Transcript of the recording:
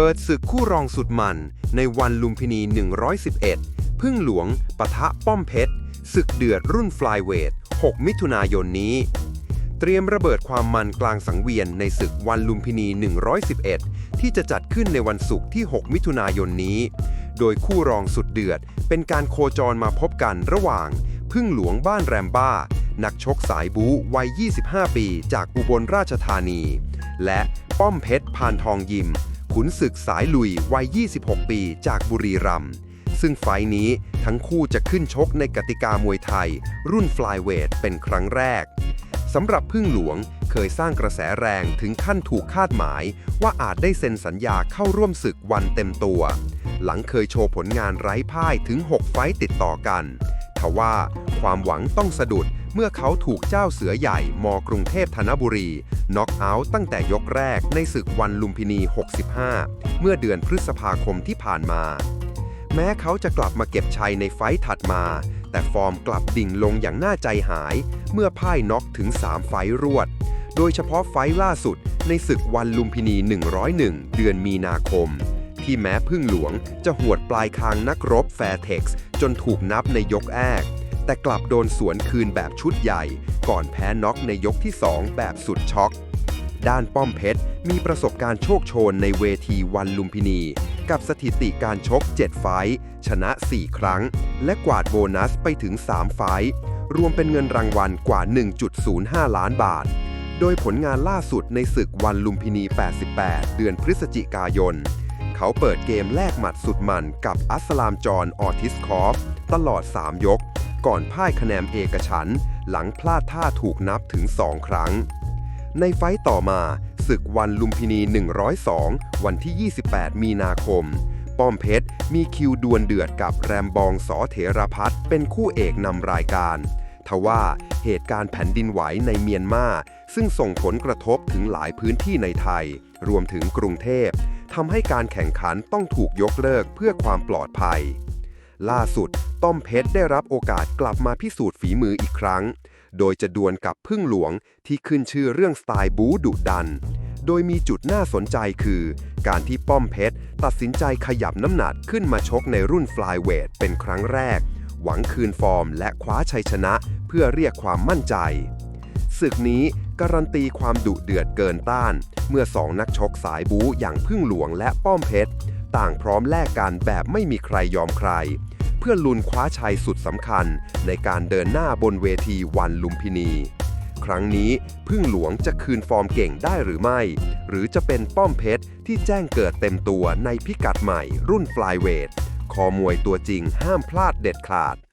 เปิดศึกคู่รองสุดมัน ในวันลุมพินี 111 พึ่งหลวงปะทะป้อมเพชรศึกเดือดรุ่นฟลายเวท 6 มิถุนายนนี้ เตรียมระเบิดความมันกลางสังเวียนในศึกวันลุมพินี 111 ที่จะจัดขึ้นในวันศุกร์ที่ 6 มิถุนายนนี้ โดยคู่รองสุดเดือด เป็นการโคจรมาพบกันระหว่าง พึ่งหลวงบ้านแรมบ้า นักชกสายบูวัย 25 ปี จากอุบลราชธานี และป้อมเพชรพานทองยิม ขุนศึกสายลุยวัย 26 ปีจากบุรีรัมย์ซึ่งไฟนี้ทั้งคู่จะขึ้นชกในกติกามวยไทย รุ่นฟลายเวทเป็นครั้งแรกสำหรับพึ่งหลวงเคยสร้างกระแสแรงถึงขั้นถูกคาดหมาย ว่าอาจได้เซ็นสัญญาเข้าร่วมศึกวันเต็มตัว หลังเคยโชว์ผลงานไร้พ่ายถึง 6 ไฟต์ติดต่อกันทว่า ความหวังต้องสะดุดเมื่อเขาถูกเจ้าเสือใหญ่ มกรุงเทพธนบุรี น็อกเอาท์ตั้งแต่ยกแรกในศึกวันลุมพินี 65 เมื่อเดือนพฤษภาคมที่ผ่านมา แม้เขาจะกลับมาเก็บชัยในไฟต์ถัดมา แต่ฟอร์มกลับดิ่งลงอย่างน่าใจหาย เมื่อพ่ายน็อกถึง 3 ไฟต์รวด โดยเฉพาะไฟต์ล่าสุดในศึกวันลุมพินี 101 เดือนมีนาคมที่แม้พึ่งหลวงจะหวดปลายคางนักรบแฟร์เท็กซ์จนถูกนับในยกแรก แต่กลับโดนสวนคืนแบบชุดใหญ่ ก่อนแพ้น็อกในยกที่ 2 แบบสุดช็อก ด้านป้อมเพชร มีประสบการณ์โชคโชนในเวทีวันลุมพินี กับสถิติการชก 7 ไฟชนะ 4 ครั้ง และกวาดโบนัสไปถึง 3 ไฟรวมเป็นเงินรางวัลกว่า 1.05 ล้านบาท โดยผลงานล่าสุดในศึกวันลุมพินี 88 เดือนพฤศจิกายน เขาเปิดเกมแลกหมัดสุดมันกับอัสลามจอนออทิสคอฟ ตลอด 3 ยก ก่อนพ่ายคะแนนเอกฉันหลังพลาดท่าถูกนับถึง 2 ครั้ง ในไฟต์ต่อมาศึกวันลุมพินี 102 วันที่ 28 มีนาคม ป้อมเพชรมีคิวดวลเดือดกับแรมบองสอเถรพัฒน์เป็นคู่เอกนำรายการทว่าเหตุการณ์แผ่นดินไหวในเมียนมาซึ่งส่งผลกระทบถึงหลายพื้นที่ในไทย รวมถึงกรุงเทพทำให้การแข่งขันต้องถูกยกเลิกเพื่อความปลอดภัย ล่าสุด ต้อมเพชรได้รับโอกาสกลับมาพิสูจน์ฝีมืออีกครั้ง โดยจะดวลกับพึ่งหลวงที่ขึ้นชื่อเรื่องสไตล์บูดุดัน โดยมีจุดน่าสนใจคือ การที่ป้อมเพชรตัดสินใจขยับน้ำหนักขึ้นมาชกในรุ่นฟลายเวทเป็นครั้งแรก หวังคืนฟอร์มและคว้าชัยชนะเพื่อเรียกความมั่นใจศึกนี้การันตีความดุเดือดเกินต้าน เมื่อสองนักชกสายบูอย่างพึ่งหลวงและป้อมเพชร ต่างพร้อมแลกกันแบบไม่มีใครยอมใคร เพื่อลุนคว้าชัยสุดสำคัญ ในการเดินหน้าบนเวทีวันลุมพินี ครั้งนี้พึ่งหลวงจะคืนฟอร์มเก่งได้หรือไม่ หรือจะเป็นป้อมเพชรที่แจ้งเกิดเต็มตัวในพิกัดใหม่รุ่นฟลายเวทคอมวยตัวจริงห้ามพลาดเด็ดขาด